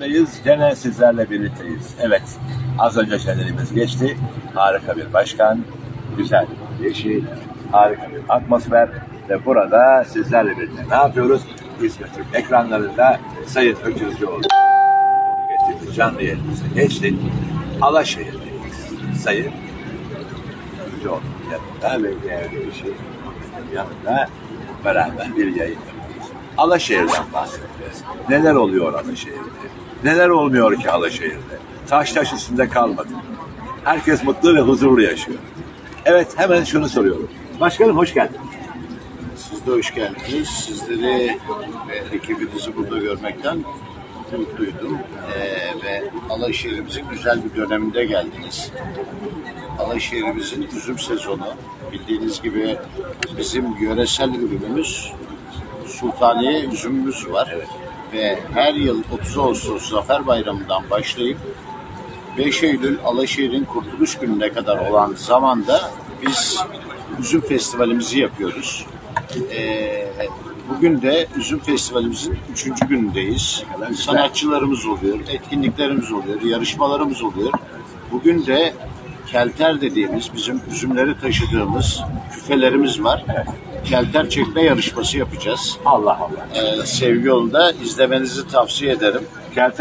Biz gene sizlerle birlikteyiz. Evet, az önce şenliğimiz geçti. Harika bir başkan, güzel bir yeşil, harika bir atmosfer ve burada sizlerle birlikte ne yapıyoruz? İzmir Türk ekranlarında Sayın Öküzcüoğlu getirdi canlı yayınımıza geçti. Alaşehir'deyiz. Sayın Öküzcüoğlu yanında ve değerli eşi yanında beraber bir yayın. Alaşehir'den bahsedeceğiz. Neler oluyor Alaşehir'de? Neler olmuyor ki Alaşehir'de? Taş taş üstünde kalmadı. Herkes mutlu ve huzurlu yaşıyor. Evet hemen şunu soruyorum. Başkanım hoş geldin. Siz de hoş geldiniz. Sizleri ve ekibinizi burada görmekten mutluydum. Ee, ve Alaşehir'imizin güzel bir döneminde geldiniz. Alaşehir'imizin üzüm sezonu. Bildiğiniz gibi bizim yöresel ürünümüz Sultaniye üzümümüz var. Ve her yıl 30 Ağustos Zafer Bayramı'ndan başlayıp 5 Eylül Alaşehir'in Kurtuluş Günü'ne kadar olan zamanda biz üzüm festivalimizi yapıyoruz. Ee, bugün de üzüm festivalimizin üçüncü günündeyiz. kadar güzel. Sanatçılarımız oluyor, etkinliklerimiz oluyor, yarışmalarımız oluyor. Bugün de kelter dediğimiz bizim üzümleri taşıdığımız küfelerimiz var. Kelter çekme yarışması yapacağız. Allah Allah. Ee, Sevgi yolunda izlemenizi tavsiye ederim. Kelter